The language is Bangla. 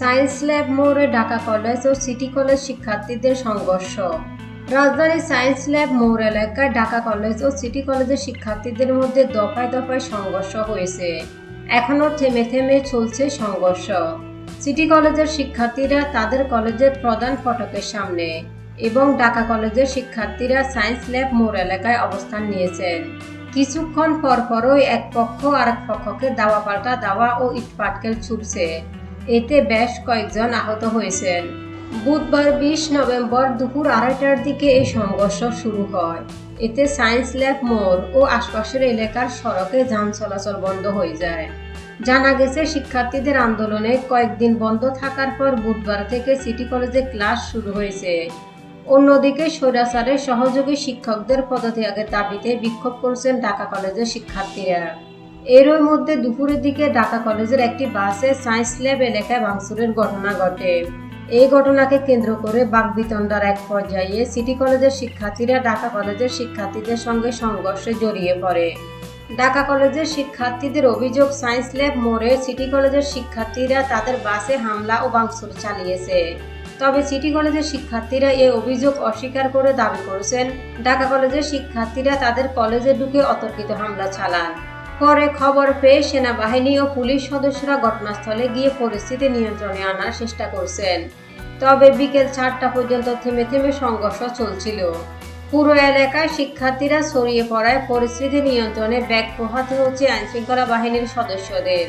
সায়েন্স ল্যাব মোড়ে ঢাকা কলেজ ও সিটি কলেজ শিক্ষার্থীদের সংঘর্ষ। রাজধানীর সায়েন্স ল্যাব মোড় এলাকায় ঢাকা কলেজ ও সিটি কলেজের শিক্ষার্থীদের মধ্যে দফায় দফায় সংঘর্ষ হয়েছে। এখনও থেমে থেমে চলছে সংঘর্ষ। সিটি কলেজের শিক্ষার্থীরা তাদের কলেজের প্রধান ফটকের সামনে এবং ঢাকা কলেজের শিক্ষার্থীরা সায়েন্স ল্যাব মোড় এলাকায় অবস্থান নিয়েছেন। কিছুক্ষণ পরপরই এক পক্ষ আরেক পক্ষকে দাওয়া পাল্টা দাওয়া ও ইটপাটকেল ছুটছে এতে বেশ কয়েকজন আহত হয়েছেন। বুধবার বিশ নভেম্বর দুপুর আড়াইটার দিকে এই সংঘর্ষ শুরু হয়। এতে সায়েন্স ল্যাব মোড় ও আশপাশের এলাকার সড়কে যান চলাচল বন্ধ হয়ে যায়। জানা গেছে, শিক্ষার্থীদের আন্দোলনে কয়েকদিন বন্ধ থাকার পর বুধবার থেকে সিটি কলেজে ক্লাস শুরু হয়েছে। অন্যদিকে স্বৈরাচারের সহযোগী শিক্ষকদের পদত্যাগের দাবিতে বিক্ষোভ করছেন ঢাকা কলেজের শিক্ষার্থীরা। এরই মধ্যে দুপুরের দিকে ঢাকা কলেজের একটি বাসে সায়েন্স ল্যাব এলাকায় ভাঙচুরের ঘটনা ঘটে। এই ঘটনাকে কেন্দ্র করে বাগবিতণ্ডার এক পর্যায়ে সিটি কলেজের শিক্ষার্থীরা ঢাকা কলেজের শিক্ষার্থীদের সঙ্গে সংঘর্ষে জড়িয়ে পড়ে। ঢাকা কলেজের শিক্ষার্থীদের অভিযোগ, সায়েন্স ল্যাব মোড়ে সিটি কলেজের শিক্ষার্থীরা তাদের বাসে হামলা ও ভাঙচুর চালিয়েছে। তবে সিটি কলেজের শিক্ষার্থীরা এই অভিযোগ অস্বীকার করে দাবি করেছেন। ঢাকা কলেজের শিক্ষার্থীরা তাদের কলেজে ঢুকে অতর্কিত হামলা চালান। পরে খবর পেয়ে সেনাবাহিনী ও পুলিশ সদস্যরা ঘটনাস্থলে গিয়ে পরিস্থিতি নিয়ন্ত্রণে আনার চেষ্টা করছেন। তবে বিকেল চারটা পর্যন্ত থেমে থেমে সংঘর্ষ চলছিল। পুরো এলাকায় শিক্ষার্থীরা ছড়িয়ে পড়ায় পরিস্থিতি নিয়ন্ত্রণে ব্যাগ পোহাতে হচ্ছে আইনশৃঙ্খলা বাহিনীর সদস্যদের।